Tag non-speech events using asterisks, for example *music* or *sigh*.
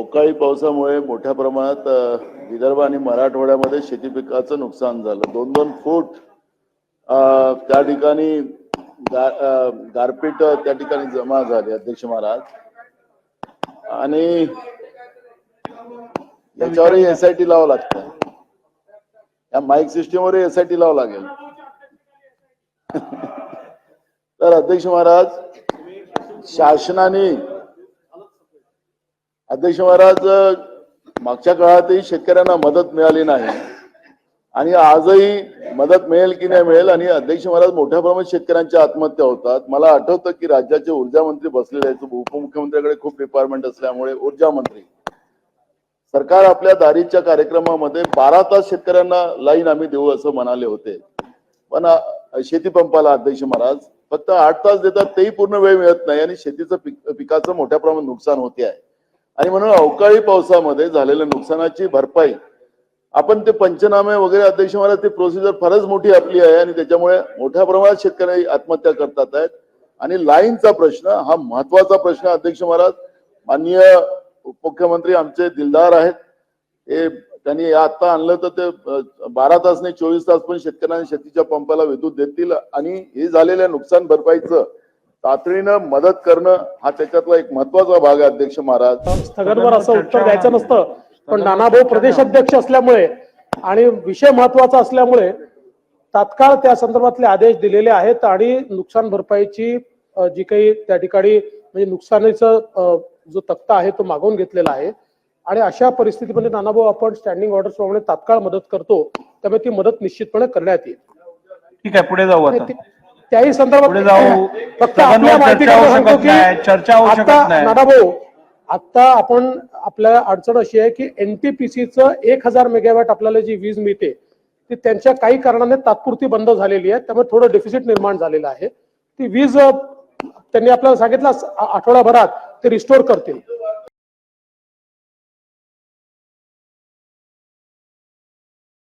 अवकाळी पावसामुळे मोठ्या प्रमाणात विदर्भ आणि मराठवाड्यामध्ये शेती पिकाचं नुकसान झालं. दोन दोन फूट अ, त्या ठिकाणी गारपीट त्या ठिकाणी जमा झाली अध्यक्ष महाराज. आणि याच्यावरही एस आय टी लावावं लागतं. या माईक सिस्टीमवर एस आय टी लावावं लागेल. *laughs* तर अध्यक्ष महाराज शासनाने अध्यक्ष महाराज मागच्या काळातही शेतकऱ्यांना मदत मिळाली नाही. आणि आजही मदत मिळेल की नाही मिळेल आणि अध्यक्ष महाराज मोठ्या प्रमाणात शेतकऱ्यांच्या आत्महत्या होतात. मला आठवतं की राज्याचे ऊर्जा मंत्री बसलेले आहेत. उपमुख्यमंत्र्याकडे खूप डिपार्टमेंट असल्यामुळे ऊर्जा मंत्री. सरकार आपल्या दारीच्या कार्यक्रमामध्ये बारा तास शेतकऱ्यांना लाईन आम्ही देऊ असं म्हणाले होते. पण शेतीपंपाला शेती पंपाला अध्यक्ष महाराज फक्त आठ तास देतात तेही पूर्ण वेळ मिळत नाही आणि शेतीचं पिक पिकाचं मोठ्या प्रमाणात नुकसान होते आहे. आणि म्हणून अवकाळी पावसामध्ये झालेल्या नुकसानाची भरपाई आपण ते पंचनामे वगैरे अध्यक्ष महाराज ती प्रोसिजर फारच मोठी आपली आहे आणि त्याच्यामुळे मोठ्या प्रमाणात शेतकरी आत्महत्या करतात आहेत. आणि लाईनचा प्रश्न हा महत्त्वाचा प्रश्न अध्यक्ष महाराज. माननीय मुख्यमंत्री आमचे दिलदार आहेत. हे त्यांनी आता आणलं तर ते बारा तास नाही चोवीस तास पण शेतकऱ्यांना शेतीच्या पंपाला विद्युत देतील आणि हे झालेल्या नुकसान भरपाईचं तातडीनं मदत करणं हा त्याच्यातला एक महत्त्वाचा भाग आहे अध्यक्ष महाराज. स्थगनवर असं उत्तर द्यायचं नसतं पण नानाभाऊ प्रदेशाध्यक्ष असल्यामुळे आणि विषय महत्त्वाचा असल्यामुळे तात्काळ त्या संदर्भातले आदेश दिलेले आहेत आणि नुकसान भरपाईची जी काही त्या ठिकाणी म्हणजे नुकसानीचा जो तक्ता आहे तो मागवून घेतलेला आहे. आणि अशा परिस्थितीमध्ये नानाभाऊ आपण स्टँडिंग ऑर्डर प्रमाणे तात्काळ मदत करतो त्यामुळे ती मदत निश्चितपणे करण्यात येईल. ठीक आहे पुढे जाऊ त्याही संदर्भात पुढे जाऊ. फक्त सदनावर आपल्या चर्चा होऊ सांगतो शकत की नाही, चर्चा होऊ शकत आता नाही. नानाभाऊ आता आपण आपल्या अडचण अशी आहे की एनटीपीसीचं एक हजार मेगावॅट आपल्याला जी वीज मिळते ती त्यांच्या काही कारणाने तात्पुरती बंद झालेली आहे त्यामुळे थोडं डेफिसिट निर्माण झालेलं आहे ती वीज अ, त्यांनी आपल्याला सांगितलं आठवड्याभरात ते रिस्टोर करतील